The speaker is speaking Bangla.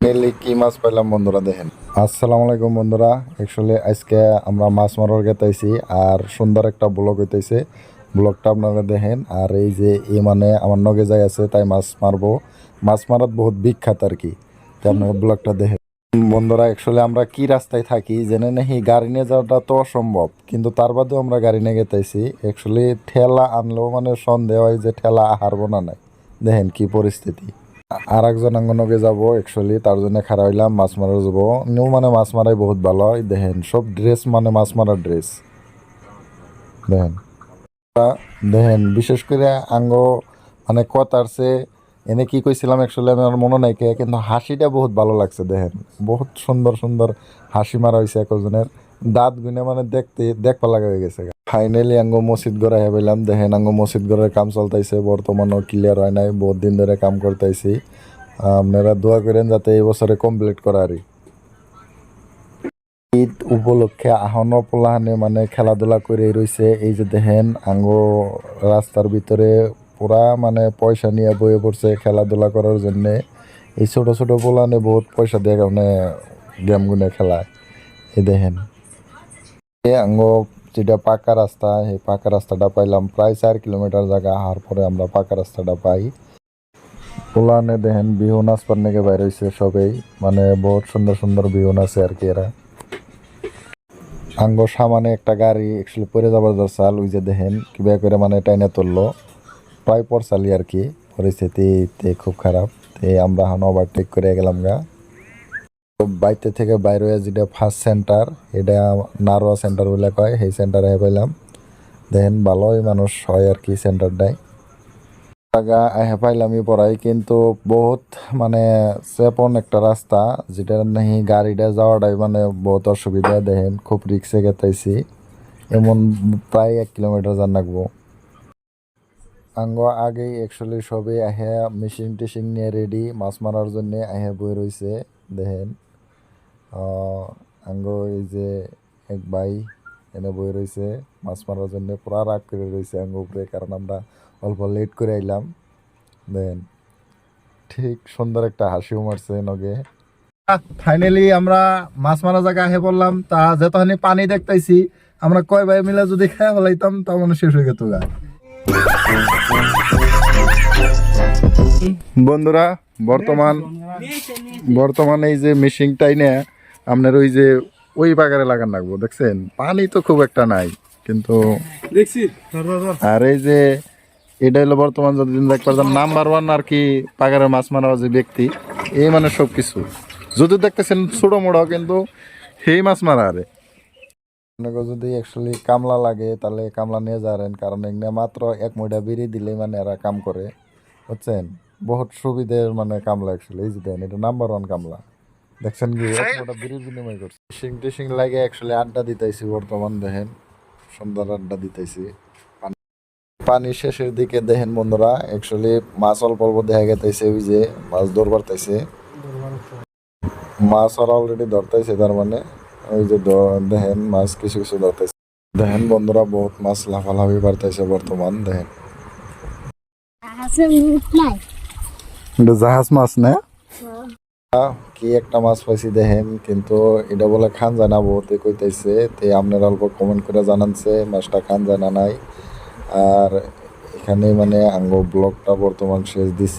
মেনলি কি মাছ পাইলাম বন্ধুরা দেখেন। আসসালামু আলাইকুম বন্ধুরা। অ্যাকচুয়ালি আজকে আমরা মাছ মারার গেতাইছি আর সুন্দর একটা ব্লগ হইতেছে। ব্লগটা আপনারা দেখেন। আর এই যে এই মানে আমার নগে যাই আছে, তাই মাছ মারবো। মাছ মারাত বহুত বিখ্যাত আর কি। তাই ব্লগটা দেখেন। বন্ধুরা অ্যাকচুয়ালি আমরা কি রাস্তায় থাকি, জেনে নাহি গাড়ি নিয়ে যাওয়াটা তো অসম্ভব। কিন্তু তার বাদেও আমরা গাড়ি নিয়ে গেতাইছি অ্যাকচুয়ালি ঠেলা আনলেও মানে সন্দেহ হয় যে ঠেলা হারবো না নাই। দেখেন কি পরিস্থিতি। আর একজন আঙ্গনকে যাব অ্যাকচুয়ালি তার জন্য খারাপ হইলাম, মাছ মারা যাব। নিউ মানে মাছ মারাই বহুত ভালো হয়, দেখেন সব ড্রেস মানে মাছ মারার ড্রেস দেখেন। দেখেন, বিশেষ করে আঙ্গ মানে কথারছে এনে কি কইছিলাম অ্যাকচুয়ালি আমার মনে নাই কে, কিন্তু হাসিটা বহুত ভালো লাগছে, দেখেন। বহুত সুন্দর সুন্দর হাসি মারা হয়েছে একজনের। দাঁত গুনে মানে দেখতে দেখবা লাগা হয়ে গেছে ফাইনালি আঙ্গ মসজিদ গড়া পেলাম। দেখেন, আঙ্গ মসজিদ গড়ের কাম চলতেছে বর্তমানও ক্লিয়ার হয় নাই, বহুত দিন ধরে কাম করতেছি আপনারা দোয়া করেন যাতে এই বছরে কমপ্লিট করা আর ঈদ উপলক্ষে আহন পোলাহানে মানে খেলাধুলা করে রইছে। এই যে দেখেন, আঙ্গ রাস্তার ভিতরে পুরা মানে পয়সা নিয়ে বয়ে পড়ছে খেলাধুলা করার জন্য। এই ছোট ছোট পোলাহানে বহুত পয়সা দিয়ে কারণে গেম খেলায়। এই দেখেন। এ আঙ্গ যেটা পাকা রাস্তা, এই পাকা রাস্তাটা পাইলাম প্রায় চার কিলোমিটার জায়গা। আহার পরে আমরা পাকা রাস্তাটা পাই। পোলানে দেখেন বিহু নাচ পান্নেকে বাইর হয়েছে সবেই। মানে বহুত সুন্দর সুন্দর বিহু নাচে আর কি এরা। আঙ্গ সামানে একটা গাড়ি একচুয়ালি পরে যাবার দরসাল ওই যে দেখেন কিবা করে মানে টাইনে তুললো। প্রায় পরসালি আর কি। পরিস্থিতিতে খুব খারাপ। আমরা এখন ওভারটেক করে গেলাম গা। বাইতে থেকে বাইরে যেটা ফার্স্ট সেন্টার এটা নারোয়া সেন্টার বলে কয়, সেই সেন্টারে পাইলাম দেখেন, ভালোই মানুষ হয় আর কি সেন্টারটায় জায়গা আহে পাইলামই পড়াই কিন্তু বহুত মানে চেপন একটা রাস্তা, যেটা নাহি গাড়িটা যাওয়াটাই মানে বহুত অসুবিধা। দেখেন, খুব রিক্সে গেতাইছি। এমন প্রায় এক কিলোমিটার যান লাগবো। আঙ্গ আগেই অ্যাকচুয়ালি সবে আহে মেশিন টেশিন নিয়ে রেডি মাছ মারার জন্য আহে বই রইছে। দেখেন। আঙ্গ এই যে এক ভাই এনে বই রইছে মাছ মারার জন্য পুরা রাগ করে রইছে আঙ্গ উপরে কারণ আমরা অল্প লেট করে আইলাম। দেন ঠিক সুন্দর একটা হাসিও মারছে নগে। ফাইনালি আমরা মাছ মারা জায়গা আহে বললাম তা যেতখানি পানি দেখতেছি আমরা কয় ভাই মিলে যদি খেয়ে ফেলাইতাম তা মানে শেষ হয়ে গেত গা। বন্ধুরা বর্তমান বর্তমান এই যে মেশিনটাই নিয়ে আপনার ওই যে ওই বাগারে লাগান লাগবো দেখছেন? পানি তো খুব একটা নাই কিন্তু দেখছি আর এই যে এটা হলো বর্তমান যতদিন দেখ পারতাম নাম্বার ওয়ান আর কি পাগারে মাছ মারা যে ব্যক্তি এই মানে সব কিছু যদি দেখতেছেন ছোট মোড়ো কিন্তু সেই মাছ মারা আরে যদি অ্যাকচুয়ালি কামলা লাগে তাহলে কামলা নিয়ে যাবেন কারণ এখানে মাত্র এক মুঠা বিড়ি দিলে মানে এরা কাম করে বুঝছেন? বহুত সুবিধের মানে কামলা অ্যাকচুয়ালি এই যে দেন এটা নাম্বার ওয়ান কামলা। দেখছেন কি এক মুঠা বিড়ির বিনিময় করছে। টিশিং টিশিং লাগে অ্যাকচুয়ালি আড্ডা দিতেছি বর্তমান দেখেন। সুন্দর আড্ডা দিতেছি পানি শেষের দিকে দেখেন বন্ধুরা অ্যাকচুয়ালি মাছ অল্প অল্প দেখা গেতেছে ওই যে মাছ ধরবার তাইছে। মাছ আর অলরেডি ধরতেছে তার মানে ওই যে দেখেন মাছ কিছু কিছু ধরতেছে দেখেন বন্ধুরা বহুত মাছ লাফালাফি বাড়তেছে বর্তমান দেখেন। আছে নাই। এটা জাহাজ মাছ না? কি একটা মাছ পাইছি দেখেন, কিন্তু এটা বলে খান যায় না, বহুতে কইতেছে তে আপনার অল্প কমেন্ট করে জানানছে, মাছটা খান জানা নাই। আর এখানে মানে আঙ্গ ব্লকটা বর্তমান শেষ দিছি।